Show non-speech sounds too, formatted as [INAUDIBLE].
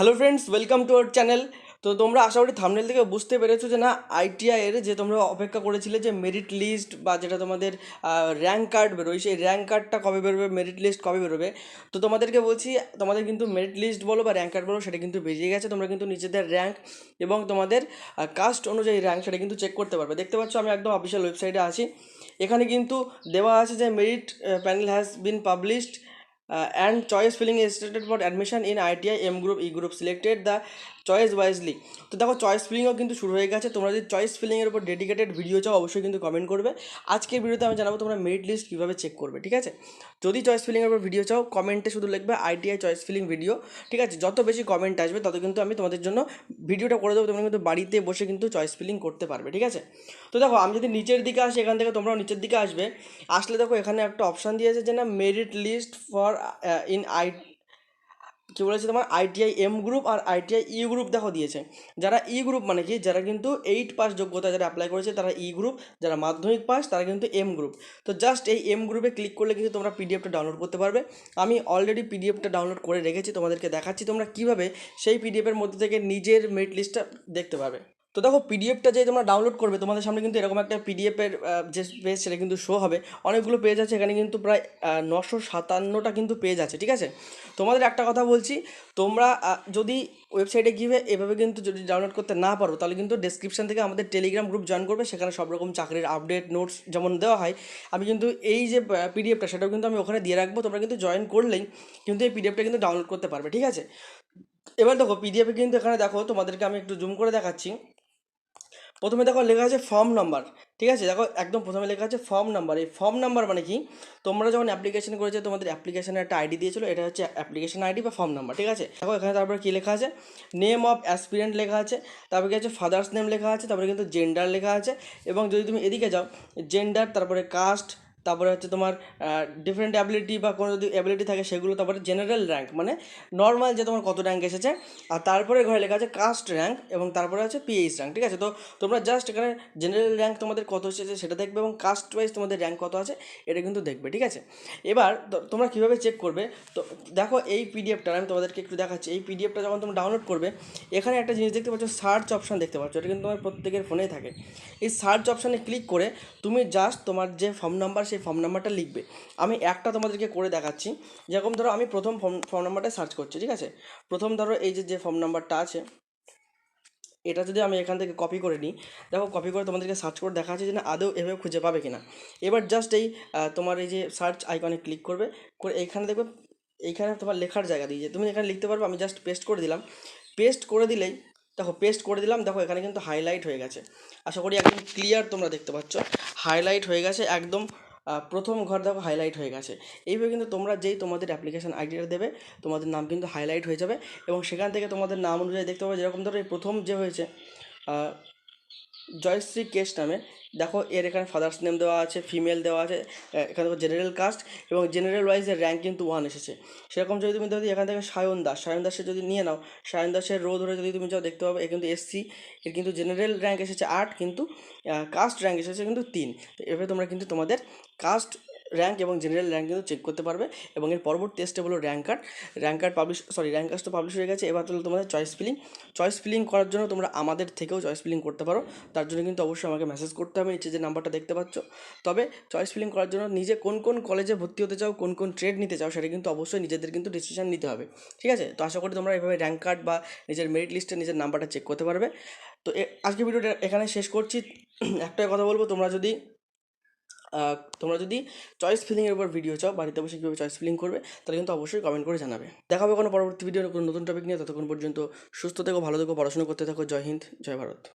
Hello friends welcome to our channel তো তোমরা আশা করি থামনেল থেকে বুঝতে পেরেছ যে না আইটিআই এর যে তোমরা অপেক্ষা করেছিলে যে মেরিট লিস্ট বা যেটা তোমাদের র্যাঙ্ক কার্ড বেরোয়, সেই র্যাঙ্ক কার্ডটা কবে বেরোবে মেরিট লিস্ট কবে বেরোবে? তো তোমাদেরকে বলছি, তোমাদের কিন্তু মেরিট লিস্ট বলো বা র্যাঙ্ক কার্ড বলো, সেটা কিন্তু বেরিয়ে গেছে। তোমরা কিন্তু নিজেদের র্যাঙ্ক এবং তোমাদের কাস্ট অনুযায়ী র্যাঙ্ক সেটা কিন্তু চেক করতে পারবে। দেখতে পাচ্ছ আমি একদম অফিসিয়াল ওয়েবসাইটে আছি। এখানে কিন্তু দেওয়া আছে যে merit panel has been published and choice filling is stated for admission in ITI M group E group selected the choice wisely তো দেখো চয়েস ফিলিংও কিন্তু শুরু হয়ে গেছে। তোমরা যদি চয়েস ফিলিংয়ের উপর ডেডিকেটেড ভিডিও চাও, অবশ্যই কিন্তু কমেন্ট করবে। আজকের ভিডিওতে আমি জানাব তোমরা মেরিট লিস্ট কীভাবে চেক করবে, ঠিক আছে? যদি চয়েস ফিলিংয়ের উপর ভিডিও চাও কমেন্টে শুধু লিখবে আইটিআই চয়েস ফিলিং ভিডিও ঠিক আছে? যত বেশি কমেন্ট আসবে, তত কিন্তু আমি তোমাদের জন্য ভিডিওটা করে দেবো। তোমরা কিন্তু বাড়িতে বসে কিন্তু চয়েস ফিলিং করতে পারবে, ঠিক আছে? তো দেখো, আমি যদি নিচের দিকে আসি, এখান থেকে তোমরাও নিচের দিকে আসবে। আসলে দেখো, এখানে একটা অপশান দিয়েছে যে না merit list for in I কী বলেছে তোমার? আইটিআই এম গ্রুপ আর আইটিআই ই গ্রুপ দেখো দিয়েছে। যারা ই গ্রুপ মানে কি? যারা কিন্তু এইট পাস যোগ্যতা যারা অ্যাপ্লাই করেছে, তারা ই গ্রুপ যারা মাধ্যমিক পাস তারা কিন্তু এম গ্রুপ তো জাস্ট এই এম গ্রুপে ক্লিক করলে কিন্তু তোমরা পিডিএফটা ডাউনলোড করতে পারবে। আমি অলরেডি পিডিএফটা ডাউনলোড করে রেখেছি, তোমাদেরকে দেখাচ্ছি তোমরা কীভাবে সেই পিডিএফের মধ্যে থেকে নিজের মেরিট লিস্টটা দেখতে পাবে তো দেখো পিডিএফটা যে তোমরা ডাউনলোড করবে, তোমাদের সামনে কিন্তু এরকম একটা পিডিএফের যে পেজ সেটা কিন্তু শো হবে। অনেকগুলো পেজ আছে, এখানে কিন্তু প্রায় নশো সাতান্নটা কিন্তু পেজ আছে, ঠিক আছে? তোমাদের একটা কথা বলছি, তোমরা যদি ওয়েবসাইটে গিয়ে এভাবে কিন্তু যদি ডাউনলোড করতে না পারো, তাহলে কিন্তু ডেসক্রিপশন থেকে আমাদের টেলিগ্রাম গ্রুপ জয়েন করবে, সেখানে সব রকম চাকরির আপডেট নোটস যেমন দেওয়া হয়। আমি কিন্তু এই যে পিডিএফটা সেটাও কিন্তু আমি ওখানে দিয়ে রাখব, তোমরা কিন্তু জয়েন করলেই কিন্তু এই পিডিএফটা কিন্তু ডাউনলোড করতে পারবে, ঠিক আছে? এবার দেখো পিডিএফে কিন্তু এখানে দেখো, তোমাদেরকে আমি একটু জুম করে দেখাচ্ছি। প্রথমে দেখো লেখা আছে ফর্ম নাম্বার ঠিক আছে? দেখো একদম প্রথমে লেখা আছে ফর্ম নাম্বার এই ফর্ম নাম্বার মানে কি? তোমরা যখন অ্যাপ্লিকেশন করেছে, তোমাদের অ্যাপ্লিকেশনের একটা আইডি দিয়েছিল, এটা হচ্ছে অ্যাপ্লিকেশন আইডি বা ফর্ম নাম্বার ঠিক আছে? দেখো এখানে তারপরে কী লেখা আছে? নেম অফ অ্যাসপিরেন্ট লেখা আছে, তারপরে কি আছে? ফাদার্স নেম লেখা আছে, তারপরে কিন্তু জেন্ডার লেখা আছে, এবং যদি তুমি এদিকে যাও জেন্ডার তারপরে কাস্ট তারপরে হচ্ছে তোমার ডিফারেন্ট অ্যাবিলিটি বা কোনো যদি অ্যাবিলিটি থাকে সেগুলো তারপরে জেনারেল র্যাঙ্ক মানে নর্মাল যে তোমার কত র্যাঙ্ক এসেছে। আর তারপরে ঘরে লেখা আছে কাস্ট র্যাঙ্ক এবং তারপরে আছে পিএইচ র্যাঙ্ক ঠিক আছে? তো তোমরা জাস্ট এখানে জেনারেল র্যাঙ্ক তোমাদের কত এসেছে সেটা দেখবে এবং কাস্ট ওয়াইজ তোমাদের র্যাঙ্ক কত আছে এটা কিন্তু দেখবে, ঠিক আছে? এবার তোমরা কীভাবে চেক করবে? তো দেখো এই পিডিএফটা আমি তোমাদেরকে একটু দেখাচ্ছি। এই পিডিএফটা যখন তোমরা ডাউনলোড করবে, এখানে একটা জিনিস দেখতে পাচ্ছ সার্চ অপশান দেখতে পাচ্ছ, এটা কিন্তু তোমার প্রত্যেকের ফোনেই থাকে। এই সার্চ অপশানে ক্লিক করে তুমি জাস্ট তোমার যে ফর্ম নাম্বার সেই ফর্ম নাম্বারটা লিখবে। আমি একটা তোমাদেরকে করে দেখাচ্ছি। যেরকম ধরো আমি প্রথম ফর্ম ফর্ম নাম্বারটা সার্চ করছি, ঠিক আছে? প্রথম ধরো এই যে যে ফর্ম নাম্বারটা আছে, এটা যদি আমি এখান থেকে কপি করে নিই, দেখো কপি করে তোমাদেরকে সার্চ করে দেখা যাচ্ছে যে না আদৌ এভাবে খুঁজে পাবে কিনা। এবার জাস্ট এই তোমার এই যে সার্চ আইকনে ক্লিক করবে, করে এইখানে দেখবে, এইখানে তোমার লেখার জায়গা দিয়েছে তুমি এখানে লিখতে পারবে, আমি জাস্ট পেস্ট করে দিলাম। পেস্ট করে দিলেই, দেখো পেস্ট করে দিলাম, দেখো এখানে কিন্তু হাইলাইট হয়ে গেছে। আশা করি একদম ক্লিয়ার তোমরা দেখতে পাচ্ছ। হাইলাইট হয়ে গেছে, একদম প্রথম ঘর দেখো হাইলাইট হয়ে গেছে। এইভাবে কিন্তু তোমরা যেই তোমাদের অ্যাপ্লিকেশান আইডিটা দেবে, তোমাদের নাম কিন্তু হাইলাইট হয়ে যাবে এবং সেখান থেকে তোমাদের নাম অনুযায়ী দেখতে পাবে, যেরকম ধরো এই প্রথম যে হয়েছে জয়শ্রী কেস নামে। দেখো, এর এখানে ফাদার্স নেম দেওয়া আছে ফিমেল দেওয়া আছে এখানে দেখো জেনারেল কাস্ট এবং জেনারেল ওয়াইজের র্যাঙ্ক কিন্তু ওয়ান এসেছে। সেরকম যদি তুমি যদি এখান থেকে সায়ন দাস, সায়ন দাসের যদি নিয়ে নাও, সায়ন দাসের রো ধরে যদি তুমি যাও, দেখতে পাবে, এ কিন্তু এসসি এর কিন্তু জেনারেল র্যাঙ্ক এসেছে আট, কিন্তু কাস্ট র্যাঙ্ক এসেছে কিন্তু তিন। এভাবে তোমরা কিন্তু তোমাদের কাস্ট র্যাঙ্ক এবং জেনারেল র্যাঙ্ক কিন্তু চেক করতে পারবে এবং এর পরবর্তী স্টেপ হলো rank card rank card publish sorry rank card তো পাবলিশ হয়ে গেছে, এবার হলো তোমাদের চয়েস ফিলিং চয়েস ফিলিং করার জন্য তোমরা আমাদের থেকেও চয়েস ফিলিং করতে পারো, তার জন্য কিন্তু অবশ্যই আমাকে মেসেজ করতে হবে, নিচে যে নাম্বারটা দেখতে পাচ্ছ, তবে চয়েস ফিলিং করার জন্য নিজে কোন কোন কলেজে ভর্তি হতে চাও, কোন কোন ট্রেড নিতে চাও, সেটা কিন্তু অবশ্যই নিজেদের কিন্তু ডিসিশন নিতে হবে, ঠিক আছে? তো আশা করি তোমরা এভাবে র্যাঙ্ক কার্ড বা নিজের মেরিট লিস্টে নিজের নাম্বারটা চেক করতে পারবে, তো আজকে ভিডিওটা এখানে শেষ করছি, [CLEARS THROAT] একটাই কথা বলব, তোমরা যদি তোমরা যদি চয়েস ফিলিংয়ের উপর ভিডিও চাও, বাড়িতে বসে কীভাবে চয়েস ফিলিং করবে, তাহলে কিন্তু অবশ্যই কমেন্ট করে জানাবে। দেখা হবে কোনো পরবর্তী ভিডিও কোনো নতুন টপিক নিয়ে, ততক্ষণ পর্যন্ত সুস্থ থেকো, ভালো থেকো, পড়াশোনা করতে থাকো, জয় হিন্দ, জয় ভারত।